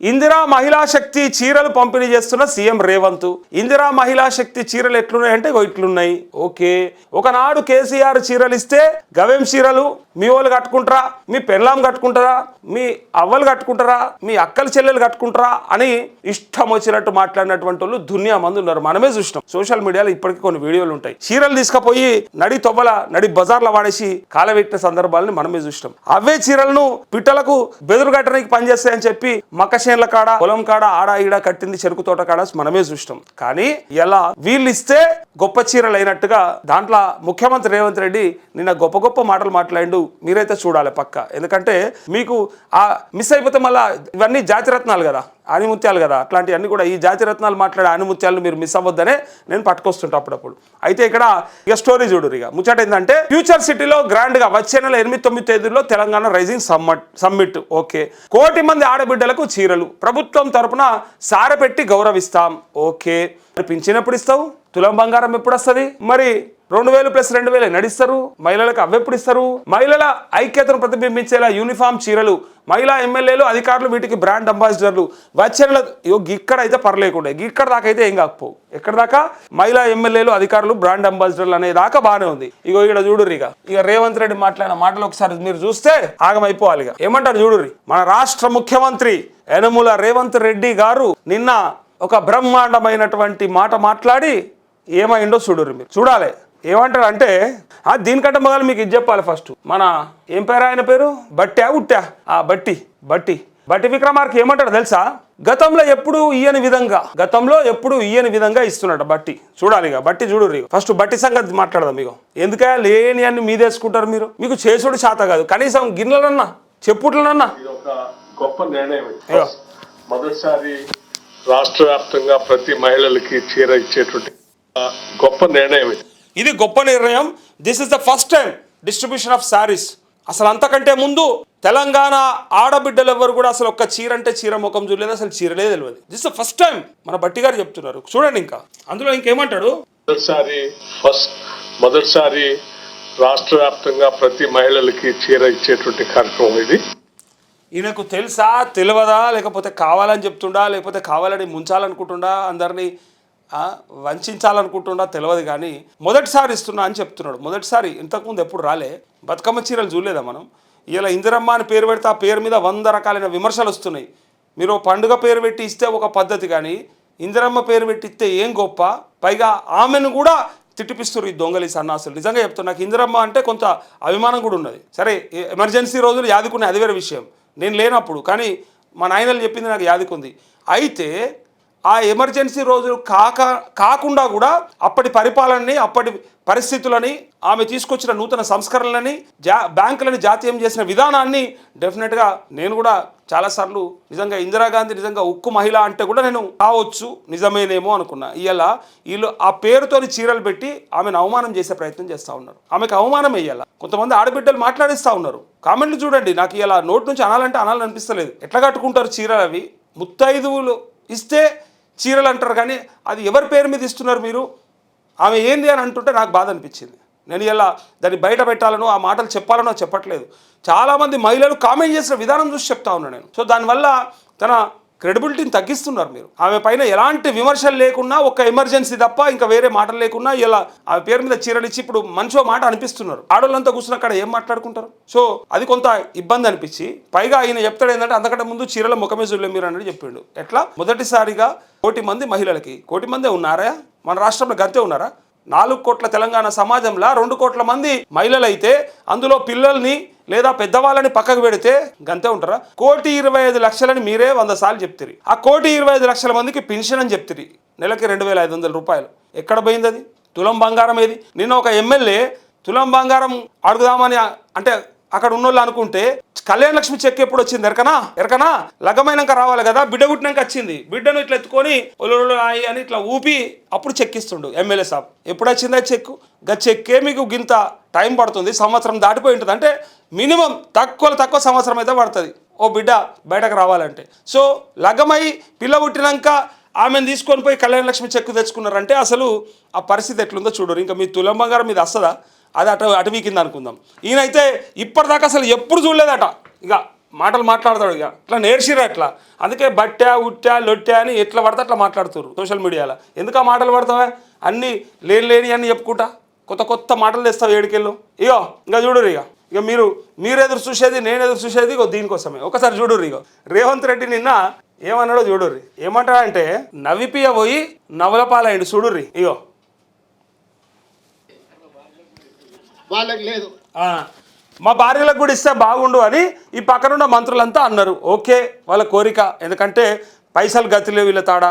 ఇందిరా మహిళా శక్తి చీరలు పంపిణీ చేస్తున్న సీఎం రేవంత్. ఇందిరా మహిళా శక్తి చీరలు ఎట్లున్నాయి అంటే ఇట్లున్నాయి. ఓకే. ఒకనాడు కేసీఆర్ చీరలు ఇస్తే గవేం చీరలు మీ వాళ్ళు కట్టుకుంటారా? మీ పెళ్ళాం కట్టుకుంటారా? మీ అవ్వలు కట్టుకుంటారా? మీ అక్కల చెల్లెలు కట్టుకుంటారా? అని ఇష్టం వచ్చినట్టు మాట్లాడినటువంటి వాళ్ళు దునియా మంది ఉన్నారు. మనమే చూసినాం. సోషల్ మీడియాలో ఇప్పటికీ కొన్ని వీడియోలు ఉంటాయి. చీరలు తీసుకుపోయి నడి తొవ్వల నడి బజార్ల వాడేసి కాలవెట్టిన సందర్భాలని మనమే చూసినాం. అవే చీరలను పిట్టలకు బెదురు కట్టడానికి పనిచేస్తాయని చెప్పి మక్కశేన్ల కాడ పొలం కాడ ఆడ ఈడ కట్టింది చెరుకు తోట కాడ మనమే చూసినాం. కానీ ఎలా? వీళ్ళు ఇస్తే గొప్ప చీరలు అయినట్టుగా దాంట్లో ముఖ్యమంత్రి రేవంత్ రెడ్డి నిన్న గొప్ప గొప్ప మాటలు మాట్లాడిండు. మీరైతే చూడాలి పక్క. ఎందుకంటే మీకు ఆ మిస్ అయిపోతే మళ్ళా ఇవన్నీ జాతిరత్నాలు కదా ఆనిముత్యాలు కదా. అట్లాంటివన్నీ కూడా ఈ జాతిరత్నాలు మాట్లాడే ఆనిముత్యాలు మీరు మిస్ అవ్వద్దనే నేను పట్టుకొస్తుంటా అప్పుడప్పుడు. అయితే ఇక్కడ ఇక స్టోరీ చూడు ఇక. ముచ్చట ఏంటంటే ఫ్యూచర్ సిటీలో గ్రాండ్గా వచ్చే నెల ఎనిమిది తొమ్మిది తేదీలో Telangana rising summit summit. Okay. కోటి మంది ఆడబిడ్డలకు చీరలు. ప్రభుత్వం తరపున సారపెట్టి గౌరవిస్తాం. ఓకే. అనిపించినప్పుడు ఇస్తావు? తులం బంగారం ఎప్పుడు వస్తుంది మరి రెండు వేలు ప్లస్ రెండు వేలు నడిస్తారు. మహిళలకు అవెప్పుడు ఇస్తారు మహిళల ఐక్యతను ప్రతిబింబించేలా యూనిఫామ్ చీరలు మహిళా ఎమ్మెల్యేలు అధికారులు వీటికి బ్రాండ్ అంబాసిడర్లు. వచ్చే ఇగో ఇక్కడ అయితే పర్లేకుండా. ఇక్కడ దాకా అయితే ఏం కాకపోవు. ఎక్కడ దాకా? మహిళా ఎమ్మెల్యేలు అధికారులు బ్రాండ్ అంబాసిడర్లు అనే దాకా బాగానే ఉంది. ఇగో ఇక్కడ చూడుర్రి ఇక. ఇక రేవంత్ రెడ్డి మాట్లాడిన మాటలు ఒకసారి మీరు చూస్తే ఆగమైపోవాలి ఇక. ఏమంటారు చూడుర్రి? మన రాష్ట్ర ముఖ్యమంత్రి యనముల రేవంత్ రెడ్డి గారు నిన్న ఒక బ్రహ్మాండమైనటువంటి మాట మాట్లాడి ఏమైందో చూడుర్రి మీరు. చూడాలి. ఏమంటారు అంటే ఆ దీనికంటే మొదలు మీకు ఇది చెప్పాలి ఫస్ట్. మన ఏం పేరు ఆయన పేరు? బట్టా ఉట్టా? ఆ బట్టి బట్టి. బట్టి విక్రమార్క ఏమంటాడు తెలుసా? గతంలో ఎప్పుడు ఇయ్యని విధంగా గతంలో ఎప్పుడు ఇయ్యని విధంగా ఇస్తున్నాడు బట్టి. చూడాలి ఇక బట్టి చూడు ఫస్ట్ బట్టి సంగతి మాట్లాడదాం మీకు ఎందుకే లేని అన్ని మీదేసుకుంటారు మీరు? మీకు చేసుడు శాత కాదు. కనీసం గిన్నెలన్నా చెప్పుట్లనన్నా. గొప్ప నిర్ణయం. మొదటిసారి రాష్ట్ర వ్యాప్తంగా ప్రతి మహిళలకి చీర ఇచ్చేటువంటి గొప్ప నిర్ణయం ఇది. గొప్ప నిర్ణయం. This is the first time distribution of saris అసలు అంతకంటే ముందు తెలంగాణ ఆడబిడ్డలు ఎవరు కూడా అసలు ఒక్క చీర అంటే చీర ముఖం చూడలేదు అసలు చీరలే తెలియదు. దిస్ ద ఫస్ట్ టైం మన బట్టి గారు చెప్తున్నారు. చూడండి ఇంకా. అందులో ఇంకేమంటాడు? మొదటిసారి ఫస్ట్ మొదటిసారి రాష్ట్ర వ్యాప్తంగా ప్రతి మహిళలకి చీర ఇచ్చేటువంటి కార్యక్రమం ఇది. ఈయనకు తెలుసా తెలియదా లేకపోతే కావాలని చెప్తుండా లేకపోతే కావాలని ముంచాలనుకుంటుండా అందరినీ వంచాలనుకుంటున్నా వంచాలనుకుంటుండా తెలియదు కానీ మొదటిసారి ఇస్తున్నా అని చెప్తున్నాడు. మొదటిసారి ఇంతకుముందు ఎప్పుడు రాలే. బతుకమ్మ చీరలు చూడలేదా మనం? ఇలా ఇందిరమ్మ అని పేరు పెడితే ఆ పేరు మీద వంద రకాలైన విమర్శలు వస్తున్నాయి. మీరు పండుగ పేరు పెట్టి ఇస్తే ఒక పద్ధతి కానీ ఇందిరమ్మ పేరు పెట్టి ఇస్తే ఏం గొప్ప? పైగా ఆమెను కూడా తిట్టిపిస్తారు ఈ దొంగలి సన్నాసులు. నిజంగా చెప్తున్నా నాకు ఇందిరమ్మ అంటే కొంత అభిమానం కూడా ఉన్నది. సరే ఎమర్జెన్సీ రోజులు యాదుకునే అది వేరే విషయం. నేను లేనప్పుడు. కానీ మా నాయనలు చెప్పింది నాకు యాదుకుంది అయితే ఆ ఎమర్జెన్సీ రోజులు కాక కాకుండా కూడా అప్పటి పరిపాలనని అప్పటి పరిస్థితులని ఆమె తీసుకొచ్చిన నూతన సంస్కరణలని జా బ్యాంకులని జాతీయం చేసిన విధానాన్ని డెఫినెట్గా నేను కూడా చాలాసార్లు నిజంగా ఇందిరాగాంధీ నిజంగా ఉక్కు మహిళ అంటే కూడా నేను కావచ్చు నిజమేనేమో అనుకున్నా. ఇలా వీళ్ళు ఆ పేరుతోని చీరలు పెట్టి ఆమెను అవమానం చేసే ప్రయత్నం చేస్తూ ఉన్నారు. ఆమెకు అవమానం వేయాల కొంతమంది ఆడబిడ్డలు మాట్లాడిస్తూ ఉన్నారు. కామెంట్లు చూడండి నాకు ఇలా నోటి నుంచి అనాలంటే అనాలని అనిపిస్తలేదు ఎట్లా కట్టుకుంటారు చీరలు అవి? ముత్తైదువులు ఇస్తే చీరలు అంటారు కానీ అది ఎవరి పేరు మీద ఇస్తున్నారు మీరు? ఆమె ఏంది అని అంటుంటే నాకు బాధ అనిపించింది. నేను ఇలా దాన్ని బయట పెట్టాలనో ఆ మాటలు చెప్పాలనో చెప్పట్లేదు. చాలామంది మహిళలు కామెంట్ చేసిన విధానం చూసి చెప్తా ఉన్నాను నేను. సో దానివల్ల తన క్రెడిబిలిటీని తగ్గిస్తున్నారు మీరు. ఆమె పైన ఎలాంటి విమర్శలు లేకున్నా ఒక ఎమర్జెన్సీ తప్ప ఇంకా వేరే మాటలు లేకున్నా ఇలా ఆమె పేరు మీద చీరలు ఇచ్చి ఇప్పుడు మంచో మాట అనిపిస్తున్నారు. ఆడోళ్ళంతా కూర్చున్న అక్కడ ఏం మాట్లాడుకుంటారు? సో అది కొంత ఇబ్బంది అనిపించి పైగా ఆయన చెప్తాడు ఏంటంటే అంతకంటే ముందు చీరల ముఖమే చూడలే మీరు అన్నట్టు చెప్పిండు. ఎట్లా? మొదటిసారిగా కోటి మంది మహిళలకి కోటి మందే ఉన్నారా? మన రాష్ట్రంలో గంతే ఉన్నారా? నాలుగు కోట్ల తెలంగాణ సమాజంలో రెండు కోట్ల మంది మహిళలు అయితే అందులో పిల్లల్ని లేదా పెద్దవాళ్ళని పక్కకు పెడితే గంతే ఉంటారా? కోటి ఇరవై ఐదు లక్షలని మీరే వంద సార్లు చెప్తిరి. ఆ కోటి ఇరవై ఐదు లక్షల మందికి పెన్షన్ అని చెప్తిరి. నెలకి రెండు వేల ఐదు వందల రూపాయలు. ఎక్కడ పోయింది అది? తులం బంగారం ఏది? నిన్న ఒక ఎమ్మెల్యే తులం బంగారం అడుగుదామని అంటే అక్కడ ఉన్నోళ్ళు అనుకుంటే కళ్యాణ లక్ష్మి చెక్ ఎప్పుడు వచ్చింది ఎరకనా? ఎరకనా? లగమైనాక రావాలి కదా బిడ్డ పుట్టినాక వచ్చింది. బిడ్డను ఇట్లా ఎత్తుకొని ఒలొలు అని ఇట్లా ఊపి అప్పుడు చెక్ ఇస్తుండు ఎమ్మెల్యే సాబ్. ఎప్పుడు వచ్చిందా చెక్? గా చెక్కే మీకు గింత టైం పడుతుంది సంవత్సరం దాటిపోయి ఉంటుంది. అంటే మినిమం తక్కువ తక్కువ సంవత్సరం అయితే పడుతుంది. ఓ బిడ్డ బయటకు రావాలంటే. సో లగమై పిల్ల పుట్టినాక ఆమెను తీసుకొని పోయి కళ్యాణ లక్ష్మి చెక్కు తెచ్చుకున్నారంటే అసలు ఆ పరిస్థితి ఎట్లుందో చూడరు. ఇంకా మీ తులం బంగారం మీద వస్తుందా అది అటు అటవీ కింద అనుకుందాం. ఈయనైతే ఇప్పటిదాకా అసలు ఎప్పుడు చూడలేదట. ఇక మాటలు మాట్లాడతాడు ఇక. అట్లా నేర్చిరు అట్లా. అందుకే బట్టా ఉట్టా లొట్టా అని ఎట్లా పడితే అట్లా మాట్లాడుతారు సోషల్ మీడియాలో. ఎందుకు ఆ మాటలు పడతావా? అన్నీ లేని లేని అని చెప్పుకుంటా? కొత్త కొత్త మాటలు తెస్తావు ఏడికెళ్ళు. ఇగో ఇంకా చూడురు ఇక. ఇక మీరు మీరు ఎదురు చూసేది నేను ఎదురు చూసేది ఇగో దీనికోసమే. ఒకసారి చూడరు ఇగో. రేవంత్ రెడ్డి నిన్న ఏమన్నాడో చూడుర్రి. ఏమంటాడంటే నవ్విపియ పోయి నవలపాలయ్యండి చూడుర్రి ఇగో. వాళ్ళకి లేదు. మా భార్యలకు కూడా ఇస్తే బాగుండు అని ఈ పక్కనున్న మంత్రులంతా అన్నారు. ఓకే వాళ్ళ కోరిక. ఎందుకంటే పైసలు గతిలే వీళ్ళ తాడ.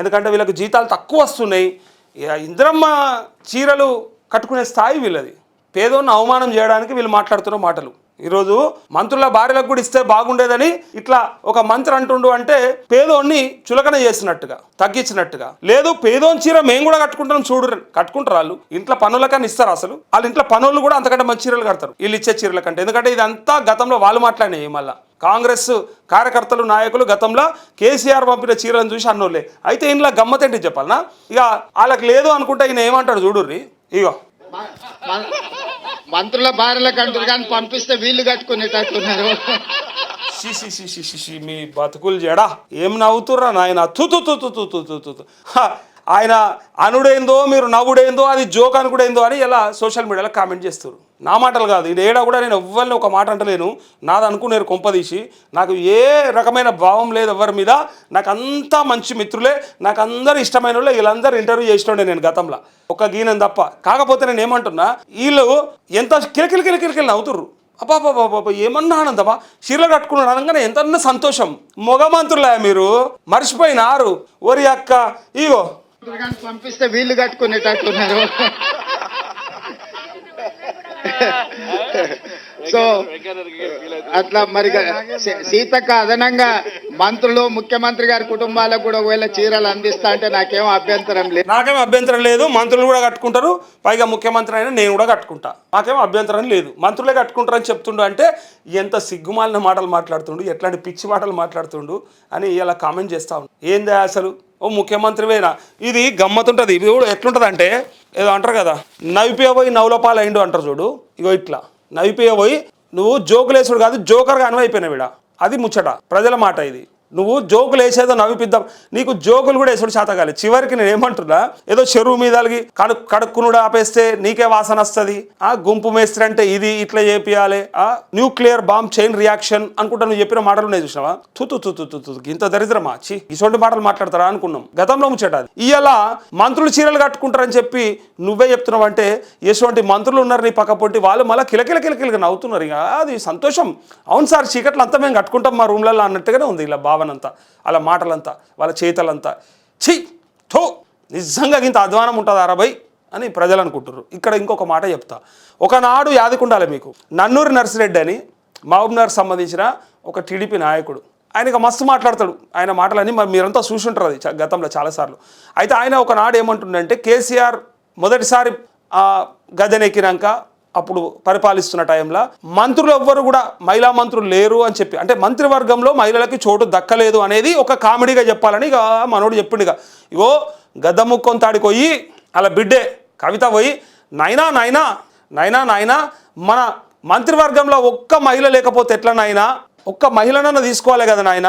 ఎందుకంటే వీళ్ళకి జీతాలు తక్కువ వస్తున్నాయి. ఇంద్రమ్మ చీరలు కట్టుకునే స్థాయి వీళ్ళది. పేదోన్ని అవమానం చేయడానికి వీళ్ళు మాట్లాడుతున్న మాటలు. ఈరోజు మంత్రుల భార్యలకు కూడా ఇస్తే బాగుండేదని ఇట్లా ఒక మంత్రి అంటుండు అంటే పేదోన్ని చులకన చేసినట్టుగా తగ్గించినట్టుగా. లేదు పేదోని చీర మేము కూడా కట్టుకుంటాం చూడు కట్టుకుంటారు వాళ్ళు. ఇంట్లో పనులకని ఇస్తారు అసలు. వాళ్ళ ఇంట్లో పనులు కూడా అంతకంటే మంచి చీరలు కడతారు. వీళ్ళు ఇచ్చే చీరల కంటే. ఎందుకంటే ఇదంతా గతంలో వాళ్ళు మాట్లాడినాయి మళ్ళీ. కాంగ్రెస్ కార్యకర్తలు నాయకులు గతంలో కేసీఆర్ పంపిన చీరలను చూసి అన్నోళ్ళే. అయితే ఇంట్లో గమ్మతేంటి చెప్పాలనా? ఇక వాళ్ళకి లేదు అనుకుంటే ఈయన ఏమంటాడు చూడుర్రి? ఇగో. మంత్రుల భార్యలకు అంటారు కానీ పంపిస్తే వీళ్ళు కట్టుకునేటట్టున్నారు. మీ బతుకులు చేడా ఏం నవ్వుతుర్రా నాయన? ఆయన అనుడైందో మీరు నవ్వుడేందో అది జోక్ అనుకుడైందో అని ఇలా సోషల్ మీడియాలో కామెంట్ చేస్తారు నా మాటలు కాదు. ఇది ఏడా కూడా నేను ఎవ్వరిని ఒక మాట అంటలేను. నాది అనుకునేరు కొంపదీసి. నాకు ఏ రకమైన భావం లేదు ఎవరి మీద. నాకు అంతా మంచి మిత్రులే. నాకు అందరు ఇష్టమైన వాళ్ళు. వీళ్ళందరూ ఇంటర్వ్యూ చేసినండే నేను గతంలో. ఒక గీనం తప్ప. కాకపోతే నేను ఏమంటున్నా వీళ్ళు ఎంత కిలకిల కిలకిలకిలు నవ్వుతుర్రు. అబ్బాబాబాబా ఏమన్నా ఆనందమా? చీరలు కట్టుకున్నాడు అనగానే ఎంత సంతోషం. మొగమంతులే మీరు. మర్చిపోయినారు. ఓరి అక్క ఇగో. పంపిస్తే వీళ్ళు కట్టుకునేటట్టున్నారు సో అట్లా మరి సీతక్క అదనంగా మంత్రులు ముఖ్యమంత్రి గారి కుటుంబాలకు కూడా ఒకవేళ చీరలు అందిస్తా అంటే నాకేం అభ్యంతరం లేదు. నాకేం అభ్యంతరం లేదు. మంత్రులు కూడా కట్టుకుంటారు. పైగా ముఖ్యమంత్రి అయినా నేను కూడా కట్టుకుంటా. నాకేం అభ్యంతరం లేదు. మంత్రులే కట్టుకుంటారని చెప్తుండు అంటే ఎంత సిగ్గుమాలిన మాటలు మాట్లాడుతుండు ఎట్లాంటి పిచ్చి మాటలు మాట్లాడుతుండు అని ఇలా కామెంట్ చేస్తా ఉన్నాడు ఏందా అసలు? ఓ ముఖ్యమంత్రివేనా ఇది గమ్మతుంటుంది ఇది కూడా ఎట్లుంటుంది అంటే ఏదో అంటారు కదా నవ్విపోయి నవ్వులపాలు అయిండు అంటారు చూడు. ఇగో ఇట్లా నవ్విపోయి నువ్వు జోకులేసుడు కాదు జోకర్గా అనువైపోయినావు వీడ అది ముచ్చట ప్రజల మాట ఇది. నువ్వు జోకులు వేసేదో నవ్విపిద్దాం. నీకు జోకులు కూడా వేసుడు శాత కాలేదు చివరికి నేను ఏమంటున్నా ఏదో చెరువు మీద అలిగి కడు కడుక్కునుడు ఆపేస్తే నీకే వాసన వస్తుంది. ఆ గుంపు మేస్త్రి అంటే ఇది ఇట్లా చేపియాలి. ఆ న్యూక్లియర్ బాంబ్ చైన్ రియాక్షన్ అనుకుంటా నువ్వు చెప్పిన మాటలు నేను చూసినావా? తుతు తుతు తుతు ఇంత దరిద్రమా? చి ఇటువంటి మాటలు మాట్లాడతారా అనుకున్నాం. గతంలో ముచ్చట అది. మంత్రులు చీరలు కట్టుకుంటారని చెప్పి నువ్వే చెప్తున్నావు అంటే ఎటువంటి మంత్రులు ఉన్నారు నీ పక్క పొట్టి వాళ్ళు మళ్ళీ కిలకిల కిలకిలగా నవ్వుతున్నారు ఇక. అది సంతోషం. అవును సార్ చీకట్లు అంతా మేము కట్టుకుంటాం మా రూమ్లలో అన్నట్టుగానే ఉంది ఇలా బాబా అంతా వాళ్ళ మాటలంతా వాళ్ళ చేతలంతా. ఛీ! థో! నిజంగా ఇంత అధ్వానం ఉంటుంది అరబై అని ప్రజలు అనుకుంటారు ఇక్కడ ఇంకొక మాట చెప్తా. ఒకనాడు యాదకుండాలి మీకు. నన్నూరి నర్సిరెడ్డి అని మహబూబ్నగర్ సంబంధించిన ఒక టీడీపీ నాయకుడు. ఆయనకి మస్తు మాట్లాడతాడు. ఆయన మాటలని మరి మీరంతా చూసుంటారు అది గతంలో చాలాసార్లు. అయితే ఆయన ఒకనాడు ఏమంటుండంటే కేసీఆర్ మొదటిసారి ఆ గదెనెక్కినాక అప్పుడు పరిపాలిస్తున్న టైంలో మంత్రులు ఎవ్వరు కూడా మహిళా మంత్రులు లేరు అని చెప్పి అంటే మంత్రివర్గంలో మహిళలకి చోటు దక్కలేదు అనేది ఒక కామెడీగా చెప్పాలని ఇక మనోడు చెప్పిండు ఇక. ఇగో గద్దముక్కొం తాడికి పోయి అలా బిడ్డే కవిత పోయి నైనా నైనా నైనా నాయనా మన మంత్రివర్గంలో ఒక్క మహిళ లేకపోతే ఎట్లా నాయనా? ఒక్క మహిళనన్న తీసుకోవాలి కదా నాయన?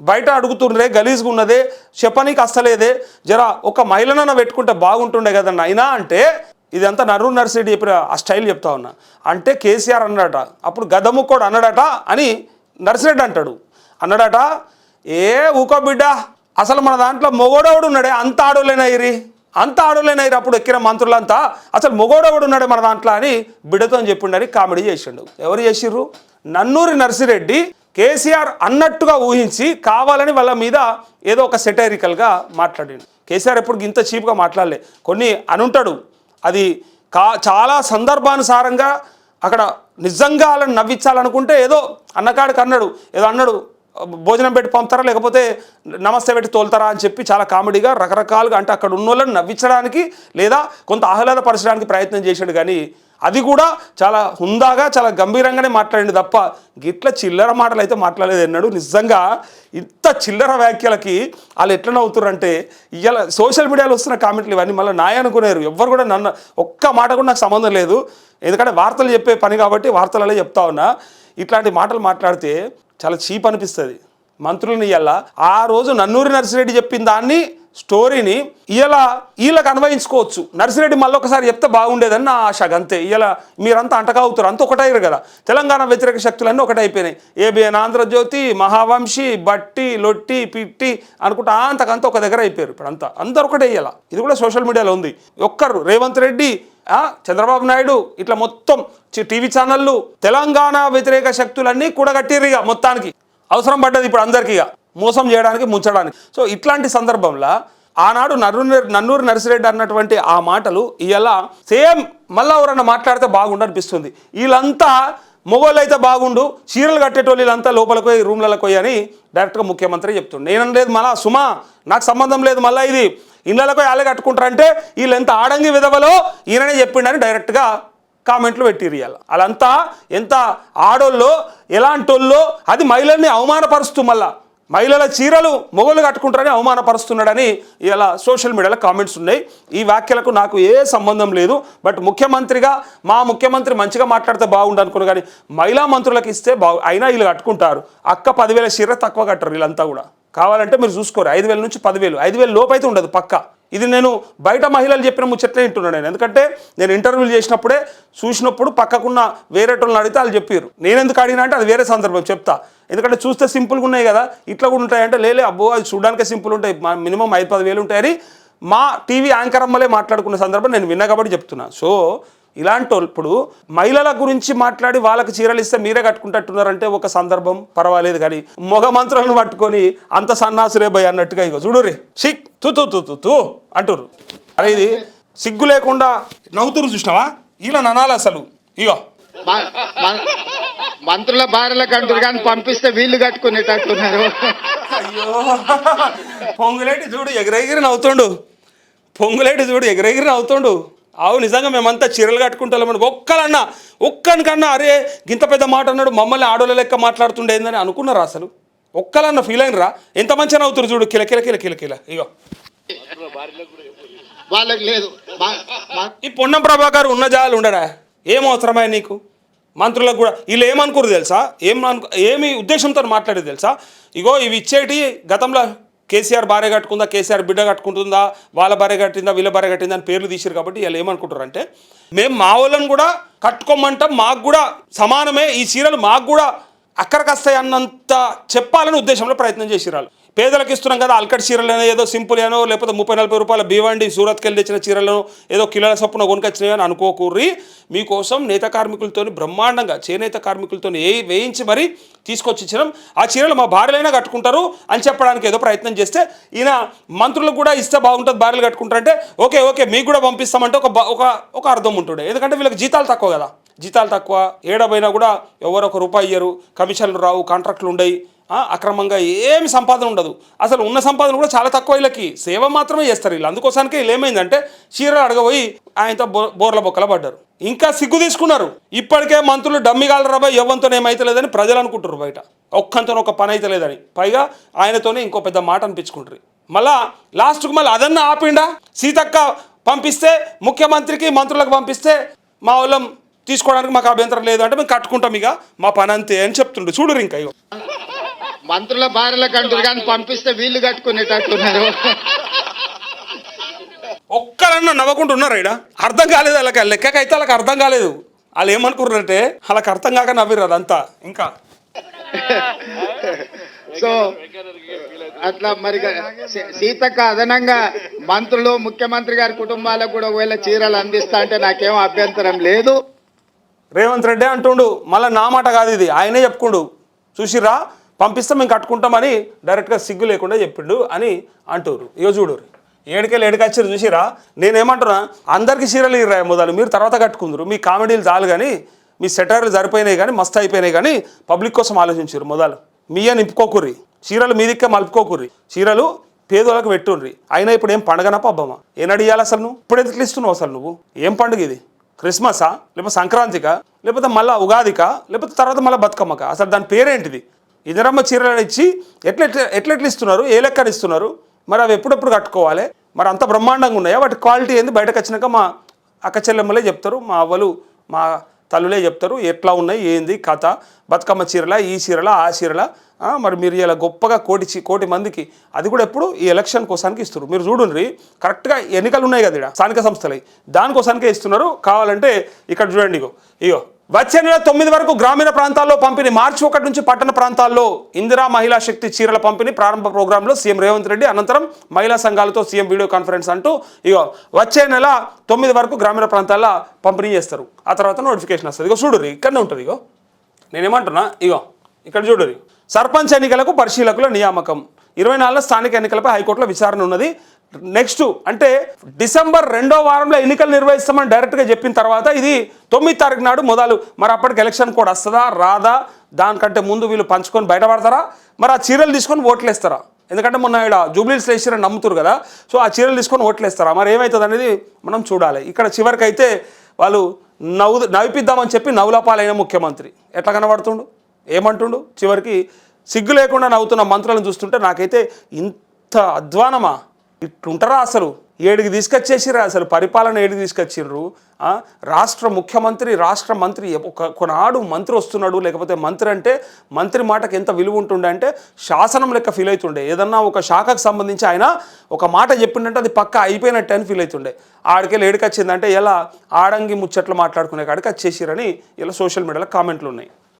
బయట అడుగుతుండ్రే గలీజ్గా ఉన్నదే చెప్పనీకి అస్తలేదే జరా ఒక మహిళనన్న పెట్టుకుంటే బాగుంటుండే కదా నాయనా? అంటే ఇదంతా నరు నర్సిరెడ్డి చెప్పిన ఆ స్టైల్ చెప్తా ఉన్నా. అంటే కేసీఆర్ అన్నాడట అప్పుడు గదముక్కోడు అన్నాడట అని నర్సిరెడ్డి అంటాడు. అన్నాడట ఏ ఊకో బిడ్డ అసలు మన దాంట్లో మొగోడోడు ఉన్నాడే? అంత ఆడోలేనయ్యి అంత ఆడోలేనయ్యి అప్పుడు ఎక్కిన మంత్రులంతా అసలు మొగోడోడు ఉన్నాడే మన దాంట్లో అని బిడ్డతో చెప్పిండని కామెడీ చేసిండు. ఎవరు చేసిర్రు? నన్నూరి నర్సిరెడ్డి కేసీఆర్ అన్నట్టుగా ఊహించి కావాలని వాళ్ళ మీద ఏదో ఒక సెటైరికల్గా మాట్లాడిండు. కేసీఆర్ ఎప్పుడు ఇంత చీప్గా మాట్లాడలే. కొన్ని అనుంటాడు. అది కా చాలా సందర్భానుసారంగా అక్కడ నిజంగా వాళ్ళని నవ్వించాలనుకుంటే ఏదో అన్నకాడికి అన్నాడు ఏదో అన్నాడు భోజనం పెట్టి పంపుతారా? లేకపోతే నమస్తే పెట్టి తోలుతారా అని చెప్పి చాలా కామెడీగా రకరకాలుగా అంటే అక్కడ ఉన్న వాళ్ళని నవ్వించడానికి లేదా కొంత ఆహ్లాదపరచడానికి ప్రయత్నం చేశాడు. కానీ అది కూడా చాలా హుందాగా చాలా గంభీరంగానే మాట్లాడింది తప్ప గిట్ల చిల్లర మాటలు అయితే మాట్లాడలేదు అన్నాడు నిజంగా ఇంత చిల్లర వ్యాఖ్యలకి వాళ్ళు ఎట్లా నవ్వుతారంటే ఇవాళ సోషల్ మీడియాలో వస్తున్న కామెంట్లు ఇవన్నీ మళ్ళీ నాయ అనుకునేరు. ఎవ్వరు కూడా నన్ను ఒక్క మాట కూడా నాకు సంబంధం లేదు. ఎందుకంటే వార్తలు చెప్పే పని కాబట్టి వార్తలలో చెప్తా ఉన్నా. ఇట్లాంటి మాటలు మాట్లాడితే చాలా చీప్ అనిపిస్తుంది. మంత్రులని ఇయ్యాల. ఆ రోజు నన్నూరి నర్సిరెడ్డి చెప్పిన దాన్ని స్టోరీని ఇలా వీళ్ళకి అన్వయించుకోవచ్చు. నర్సిరెడ్డి మళ్ళీ ఒకసారి చెప్తే బాగుండేదని నా ఆశ అంతే. ఇలా మీరంతా అంటకావుతారు అంత ఒకటయ్యారు కదా. తెలంగాణ వ్యతిరేక శక్తులన్నీ ఒకటైపోయినాయి ఏబిఎన్ ఆంధ్రజ్యోతి మహావంశి బట్టి లొట్టి పిట్టి అనుకుంటా అంతకంతా ఒక దగ్గర అయిపోయారు ఇప్పుడు అంతా అందరు ఒకటే ఇది కూడా సోషల్ మీడియాలో ఉంది. ఒక్కరు రేవంత్ రెడ్డి చంద్రబాబు నాయుడు ఇట్లా మొత్తం టీవీ ఛానళ్ళు తెలంగాణ వ్యతిరేక శక్తులన్నీ కూడగట్టిర్రు ఇక మొత్తానికి. అవసరం పడ్డది ఇప్పుడు అందరికీ ఇక. మోసం చేయడానికి ముంచడానికి. సో ఇట్లాంటి సందర్భంలో ఆనాడు నన్నూరు నన్నూరు నర్సిరెడ్డి అన్నటువంటి ఆ మాటలు ఇలా సేమ్ మళ్ళా ఎవరన్నా మాట్లాడితే బాగుండు అనిపిస్తుంది. వీళ్ళంతా మొగోళ్ళు అయితే బాగుండు చీరలు కట్టేటోళ్ళు అంతా లోపలికి పోయి రూమ్లకు పోయి అని డైరెక్ట్గా ముఖ్యమంత్రి చెప్తుండు. నేను లేదు మళ్ళా సుమా నాకు సంబంధం లేదు మళ్ళీ ఇది. ఇళ్ళకు వాళ్ళే కట్టుకుంటారంటే వీళ్ళు ఎంత ఆడంగి విధవలో ఈయననే చెప్పిండని డైరెక్ట్గా కామెంట్లు పెట్టిరు ఇవాళ వాళ్ళంతా ఎంత ఆడోళ్ళో ఎలాంటోళ్ళో అది మహిళల్ని అవమానపరుస్తూ మళ్ళీ. మహిళల చీరలు మొగలు కట్టుకుంటారని అవమానపరుస్తున్నాడని ఇలా సోషల్ మీడియాలో కామెంట్స్ ఉన్నాయి. ఈ వ్యాఖ్యలకు నాకు ఏ సంబంధం లేదు. బట్ ముఖ్యమంత్రిగా మా ముఖ్యమంత్రి మంచిగా మాట్లాడితే బాగుండు అనుకున్నా కానీ మహిళా మంత్రులకు ఇస్తే బాగు అయినా వీళ్ళు కట్టుకుంటారు. అక్క పదివేల చీర తక్కువ కట్టరు వీళ్ళంతా కూడా. కావాలంటే మీరు చూసుకోరు. ఐదు వేల నుంచి పదివేలు. ఐదు వేలు లోపు అయితే ఉండదు పక్క. ఇది నేను బయట మహిళలు చెప్పిన ముచ్చట్లే వింటున్నాను నేను. ఎందుకంటే నేను ఇంటర్వ్యూలు చేసినప్పుడే చూసినప్పుడు పక్కకున్న వేరేటోళ్ళని అడిగితే వాళ్ళు చెప్పారు నేను ఎందుకు అడిగినా అంటే అది వేరే సందర్భం చెప్తా. ఎందుకంటే చూస్తే సింపుల్గా ఉన్నాయి కదా ఇట్లా కూడా ఉంటాయంటే లేలే అబ్బో అది చూడడానికే సింపుల్ ఉంటాయి. మినిమం ఐదు పది వేలు ఉంటాయని మా టీవీ యాంకర్ అమ్మలే మాట్లాడుకున్న సందర్భం నేను విన్నా కాబట్టి చెప్తున్నా. సో ఇలాంటి ఇప్పుడు మహిళల గురించి మాట్లాడి వాళ్ళకి చీరలు ఇస్తే మీరే కట్టుకుంటట్టున్నారంటే ఒక సందర్భం పర్వాలేదు కానీ మొగ మంత్రులను పట్టుకొని అంత సన్నాసురే భయ్ అన్నట్టుగా ఇగో చూడు రే. సిక్ తూ తూ తూ తూ తూ అంటుర్రు. అరే ఇది సిగ్గు లేకుండా నవ్వుతురు చూసినావా? ఇలా ననాలి అసలు. ఇగో. మంత్రుల భార్యలకు అంటారు కానీ పంపిస్తే వీళ్ళు కట్టుకునేటట్టున్నారు. అయ్యో. పొంగులేటి చూడు ఎగిరెగిరి నవ్వుతుండు. పొంగులేటి చూడు ఎగిరెగిరి నవ్వుతుండు. అవు నిజంగా మేమంతా చీరలు కట్టుకుంటాం ఒక్కలన్నా ఒక్కనికన్నా అరే గింత పెద్ద మాట అన్నాడు మమ్మల్ని ఆడోళ్ళ లెక్క మాట్లాడుతుండేందని అనుకున్నారా అసలు? ఒక్కలన్నా ఫీల్ అయినరా? ఎంత మంచిగా నవ్వుతురు చూడు కిల కిల కిల కిల కిల ఇగో. వాళ్ళకి లేదు. ఈ పొన్నం ప్రభాకర్ ఉన్న జాలు ఉండడా? ఏం అవసరమా నీకు? మంత్రులకు కూడా వీళ్ళు ఏమనుకోరు తెలుసా? ఏం ఏమి ఉద్దేశంతో మాట్లాడేది తెలుసా? ఇగో ఇవి ఇచ్చేటి గతంలో కేసీఆర్ భార్య కట్టుకుందా కేసీఆర్ బిడ్డ కట్టుకుంటుందా వాళ్ళ భార్య కట్టిందా వీళ్ళ భార్య కట్టిందా అని పేర్లు తీసారు కాబట్టి వీళ్ళు ఏమనుకుంటారు అంటే మేము మా వాళ్ళని కూడా కట్టుకోమంటాం మాకు కూడా సమానమే ఈ చీరలు మాకు కూడా అక్కడికి వస్తాయి అన్నంత చెప్పాలని ఉద్దేశంలో ప్రయత్నం చేసిరాళ్ళు పేదలకు ఇస్తున్నాం కదా అల్కట్ చీరలను ఏదో సింపుల్ ఏనో లేకపోతే ముప్పై నలభై రూపాయల బీవండి సూరత్కి వెళ్ళి తెచ్చిన చీరలను ఏదో కిలోల చొప్పున కొనుకొచ్చినాయని అనుకోకూర్రి. మీకోసం నేత కార్మికులతో బ్రహ్మాండంగా చేనేత కార్మికులతో ఏ వేయించి మరీ తీసుకొచ్చి ఇచ్చినాం ఆ చీరలు మా భార్యలైనా కట్టుకుంటారు అని చెప్పడానికి ఏదో ప్రయత్నం చేస్తే ఈయన మంత్రులకు కూడా ఇస్తే బాగుంటుంది భార్యలు కట్టుకుంటారంటే ఓకే ఓకే మీకు కూడా పంపిస్తామంటే ఒక ఒక ఒక అర్థం ఉంటుండే. ఎందుకంటే వీళ్ళకి జీతాలు తక్కువ కదా. జీతాలు తక్కువ ఏడబైనా కూడా ఎవరొక రూపాయి ఇయ్యరు కమిషన్లు రావు కాంట్రాక్ట్లు ఉండయి. అక్రమంగా ఏమి సంపాదన ఉండదు. అసలు ఉన్న సంపాదన కూడా చాలా తక్కువ వీళ్ళకి. సేవ మాత్రమే చేస్తారు వీళ్ళు. అందుకోసానికి వీళ్ళు ఏమైందంటే చీరలు అడగబోయి ఆయనతో బో బోర్ల బొక్కల పడ్డారు. ఇంకా సిగ్గు తీసుకున్నారు. ఇప్పటికే మంత్రులు డమ్మిగాల రాబాయ్ ఎవ్వంతో ఏమైతలేదని ప్రజలు అనుకుంటారు బయట. ఒక్కంతో ఒక పని అయితే లేదని పైగా ఆయనతోనే ఇంకో పెద్ద మాట అనిపించుకుంటారు. మళ్ళా లాస్ట్కు మళ్ళీ అదన్నా ఆపిండా? సీతక్క పంపిస్తే ముఖ్యమంత్రికి మంత్రులకు పంపిస్తే మా వాళ్ళం తీసుకోవడానికి మాకు అభ్యంతరం లేదు అంటే మేము కట్టుకుంటాం ఇక. మా పని అంతే అని చెప్తుండ్రు చూడరు ఇంకా ఇగో. మంత్రుల భార్యలకు అంటారు కానీ పంపిస్తే వీళ్ళు కట్టుకునేటట్టున్నారు. ఒక్కరన్నా నవ్వకుండా ఉన్నారు ఇక్కడ అర్థం కాలేదు వాళ్ళకి లెక్కకైతే వాళ్ళకి అర్థం కాలేదు. వాళ్ళు ఏమనుకున్నారంటే వాళ్ళకి అర్థం కాక నవ్విర్రు అదంతా ఇంకా. సో అట్లా మరి సీతక్క అదనంగా మంత్రులు ముఖ్యమంత్రి గారి కుటుంబాలకు కూడా ఒకవేళ చీరలు అందిస్తా అంటే నాకేం అభ్యంతరం లేదు. రేవంత్ రెడ్డి అంటుండు మళ్ళీ నా మాట కాదు ఇది ఆయనే చెప్పుకుండు. చూసిరా పంపిస్తే మేము కట్టుకుంటామని డైరెక్ట్గా సిగ్గు లేకుండా చెప్పిండు అని అంటారు ఇగో చూడు ఏడికెళ్ళి ఏడికొచ్చారు చూసిరా నేనేమంటున్నా అందరికీ చీరలు ఇర్రా మొదలు మీరు తర్వాత కట్టుకుందరు. మీ కామెడీలు చాలు కానీ మీ సెటర్లు సరిపోయినాయి కానీ మస్తు అయిపోయినాయి కానీ పబ్లిక్ కోసం ఆలోచించారు మొదలు. మీయ నింపుకోకుర్రి. చీరలు మీదిక్కే మలుపుకోకుర్రి. చీరలు పేదోళ్ళకి పెట్టుండ్రి. అయినా ఇప్పుడు ఏం పండగనా పబ్బమా ఏనడియాలి అసలు నువ్వు? ఇప్పుడు ఎందుకు ఇస్తున్నావు అసలు నువ్వు? ఏం పండుగ ఇది? క్రిస్మసా? లేకపోతే సంక్రాంతికా? లేకపోతే మళ్ళీ ఉగాదికా? లేకపోతే తర్వాత మళ్ళీ బతుకమ్మక? అసలు దాని పేరేంటిది? ఇదరమ్మ చీరలు ఇచ్చి ఎట్లెట్ల ఎట్లా ఇస్తున్నారు? ఏ లెక్కన ఇస్తున్నారు? మరి అవి ఎప్పుడెప్పుడు కట్టుకోవాలి? మరి అంత బ్రహ్మాండంగా ఉన్నాయా? వాటి క్వాలిటీ ఏంది? బయటకు వచ్చినాక మా అక్క చెల్లెమ్మలే చెప్తారు మా అవ్వలు మా తల్లులే చెప్తారు ఎట్లా ఉన్నాయి ఏంది కథ బతుకమ్మ చీరల ఈ చీరల ఆ చీరల? మరి మీరు ఇలా గొప్పగా కోటి కోటి మందికి అది కూడా ఎప్పుడు ఈ ఎలక్షన్ కోసానికి ఇస్తారు మీరు చూడండి కరెక్ట్గా ఎన్నికలు ఉన్నాయి కదా ఇక్కడ స్థానిక సంస్థలు. దానికోసానికే ఇస్తున్నారు. కావాలంటే ఇక్కడ చూడండి ఇగో. ఇగో వచ్చే నెల తొమ్మిది వరకు గ్రామీణ ప్రాంతాల్లో పంపిణీ మార్చి ఒకటి నుంచి పట్టణ ప్రాంతాల్లో ఇందిరా మహిళా శక్తి చీరల పంపిణీ ప్రారంభ ప్రోగ్రాంలో సీఎం రేవంత్ రెడ్డి అనంతరం మహిళా సంఘాలతో సీఎం వీడియో కాన్ఫరెన్స్ అంటూ ఇగో వచ్చే నెల తొమ్మిది వరకు గ్రామీణ ప్రాంతాల్లో పంపిణీ చేస్తారు. ఆ తర్వాత నోటిఫికేషన్ వస్తుంది. ఇగో చూడు ఇక్కడనే ఉంటుంది ఇగో. నేనేమంటున్నా? ఇగో ఇక్కడ చూడరు సర్పంచ్ ఎన్నికలకు పరిశీలకుల నియామకం. ఇరవై నాలుగులో స్థానిక ఎన్నికలపై హైకోర్టులో విచారణ ఉన్నది. నెక్స్ట్ అంటే డిసెంబర్ రెండో వారంలో ఎన్నికలు నిర్వహిస్తామని డైరెక్ట్గా చెప్పిన తర్వాత ఇది తొమ్మిది తారీఖు నాడు మొదలు. మరి అప్పటికి ఎలక్షన్ కూడా వస్తుందా రాదా? దానికంటే ముందు వీళ్ళు పంచుకొని బయటపడతారా? మరి ఆ చీరలు తీసుకొని ఓట్లు వేస్తారా ఎందుకంటే మొన్న ఇక్కడ జూబ్లీస్ వేసిరని నమ్ముతారు కదా సో ఆ చీరలు తీసుకొని ఓట్లు వేస్తారా మరి ఏమవుతుంది అనేది మనం చూడాలి. ఇక్కడ చివరికి అయితే వాళ్ళు నవ్వు నవ్విపిద్దామని చెప్పి నవ్వులపాలైన ముఖ్యమంత్రి. ఎట్లా కనబడుతుండు? ఏమంటుండు? చివరికి సిగ్గు లేకుండా నవ్వుతున్న మంత్రులను చూస్తుంటే నాకైతే ఇంత అధ్వానమా? ఇట్లుంటారా అసలు? ఏడికి తీసుకొచ్చేసిరా అసలు? పరిపాలన ఏడికి తీసుకొచ్చిర్రు రాష్ట్ర ముఖ్యమంత్రి రాష్ట్ర మంత్రి ఒక కొనాడు మంత్రి వస్తున్నాడు లేకపోతే మంత్రి అంటే మంత్రి మాటకు ఎంత విలువ ఉంటుండే అంటే శాసనం లెక్క ఫీల్ అవుతుండే ఏదన్నా ఒక శాఖకు సంబంధించి ఆయన ఒక మాట చెప్పిండంటే అది పక్క అయిపోయినట్టు అని ఫీల్ అవుతుండే ఆడికెళ్ళి ఏడికి వచ్చిందంటే ఎలా? ఆడంగి ముచ్చట్లు మాట్లాడుకునే కాడికి వచ్చేసిరని ఇలా సోషల్ మీడియాలో కామెంట్లు ఉన్నాయి.